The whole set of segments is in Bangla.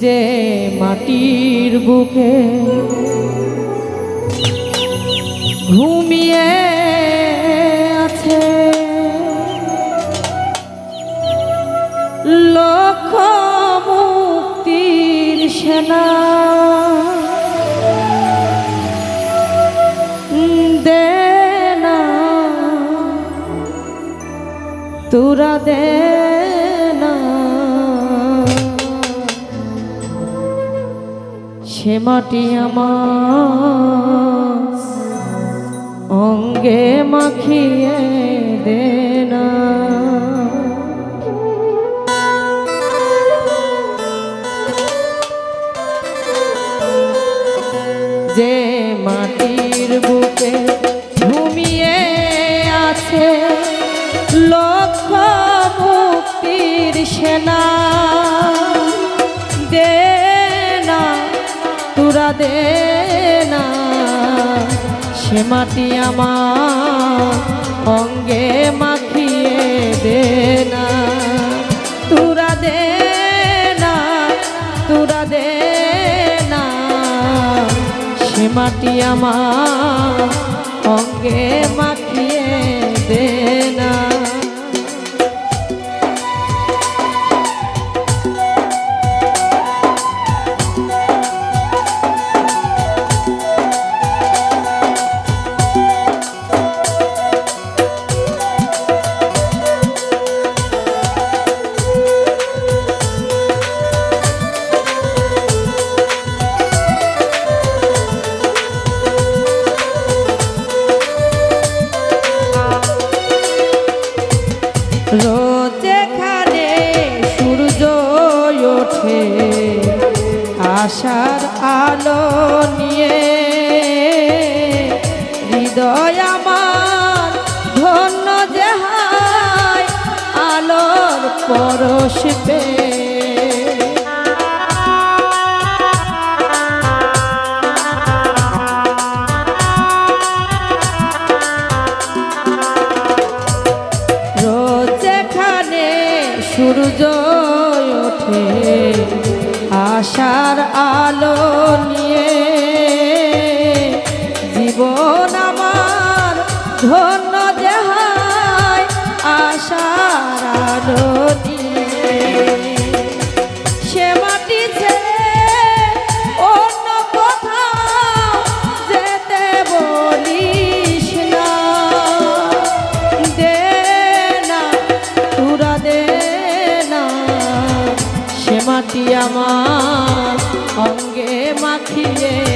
যে মাটির বুকে ঘুমিয়ে আছে। লক্ষ মুক্তির সেনা। দে না। তোরা দে সে মাটি অঙ্গে মাখিয়ে দে না। যে মাটির বুকে ঘুমিয়ে আছে লক্ষ মুক্তির সেনা। দে না। সে মাটি আমার অঙ্গে মাখিয়ে দে না। তুরা দে না, তুরা দে না। সে মাটি আমার অঙ্গে মাখিয়ে আশার আলো নিয়ে হৃদয় আমার ধন্য যাহাই আলোর পরশ পেয়ে সূর্য ওঠে আশার আলো নিয়ে আমার অঙ্গে মাখিয়ে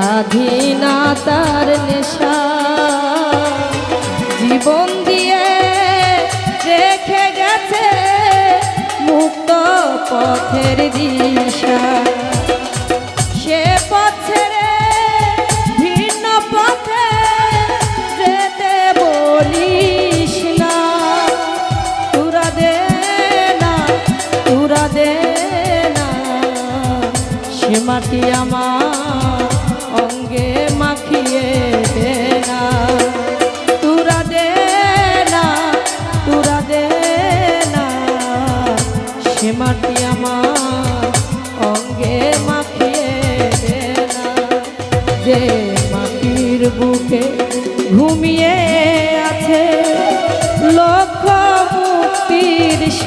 স্বাধীনতার নেশা। জীবন দিয়ে রেখে গেছে মুক্ত পথের দিশা। সে পথ ভিন্ন পথে যেতে বলিস না। তোরা দে না, তোরা দে না। সে মাটি আমার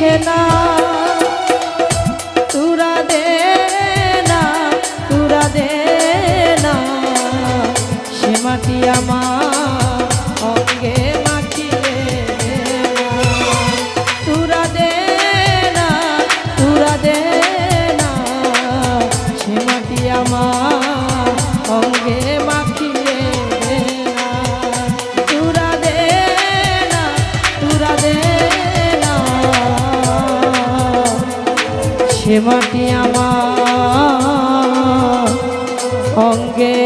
মুক্তির সেনা সে মাটি আমার অঙ্গে